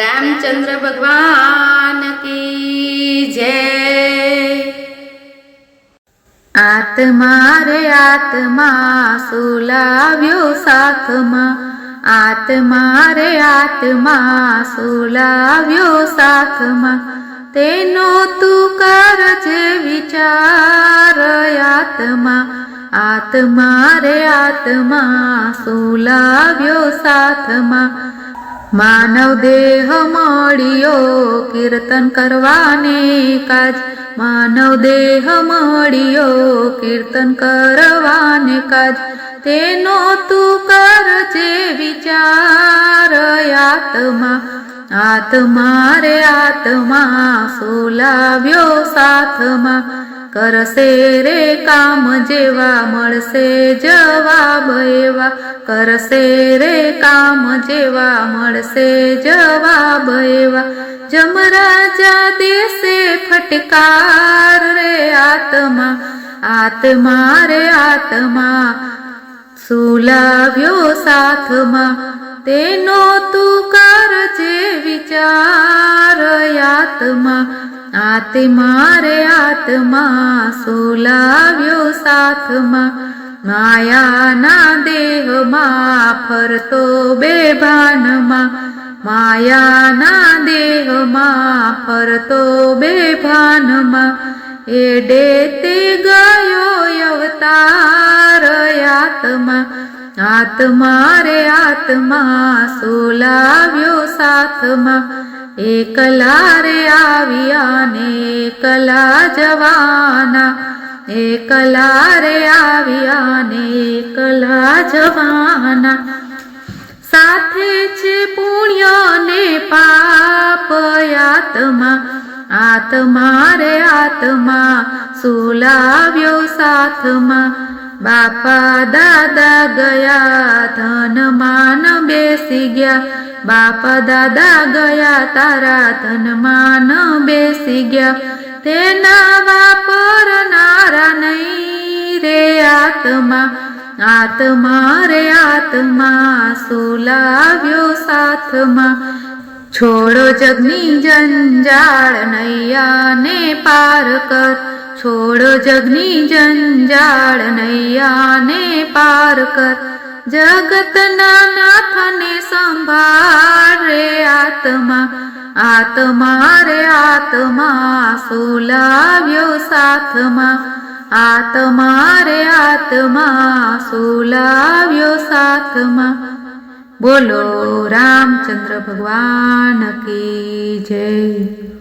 રામચંદ્ર ભગવાન કી જય. આત્મા રે આત્મા સુલાવ્યો સાથમાં. આત્મા રે આત્મા સુલાવ્યો સાથમાં. તેનો તું કરજે વિચાર આત્મા. આત્મા રે આત્મા સુલાવ્યો સાથમાં. માનવ દેહ મળ્યો, કીર્તન કરવાને કાજ. માનવ દેહ મળ્યો, કીર્તન કરવાને કાજ. તેનો તું કરજે વિચાર, આત્મા. આત્મા રે આત્મા, સોલાવ્યો સાથમાં. કરશે રે કામ જેવા, મળશે જવાબ એવા. કરશે રે કામ જેવા, મળશે જવાબ એવા. જમરાજા દેશે ફટકાર રે આત્મા. આત્મા રે આત્મા. સુલાવ્યો સાથમાં. તેનો તું કરજે વિચાર, આત્મા. આત્મા મારે આત્મા સોલાવ્યો સાથમાં. માયાના દેહમાં ફરતો બેભાનમાં. માયાના દેહમાં ફરતો બેભાનમાં. એડે તે ગયો અવતાર આત્મા. આત્મા રે આત્મા સોલાવ્યો સાથમાં. એકલા રે આવ્યા ને એકલા જવાના. એકલા રે આવ્યા ને એકલા જવાના. સાથે છે પુણ્ય ને પાપ આત્મા. આત્મા રે આત્મા, સુલાવ્યો સાથમાં. બાપા દાદા ગયા ધન માન બેસી ગયા. બાપા દાદા ગયા તારા ધન માન બેસી ગયા. તેના વાપરનારા નહીં રે આત્મા. આત્મા રે આત્મા સોલાવ્યો સાથમાં. છોડો જગની જંજાળ નૈયાને પાર કર. છોડો જગની જંજાળ નૈયાને પાર કર. જગતના નાથને संभारे आत्मा आत्मा रे आत्मा सोलाव्यो साथमा आत्मा रे आत्मा सोलाव्यो साथमा बोलो रामचंद्र भगवान की जय।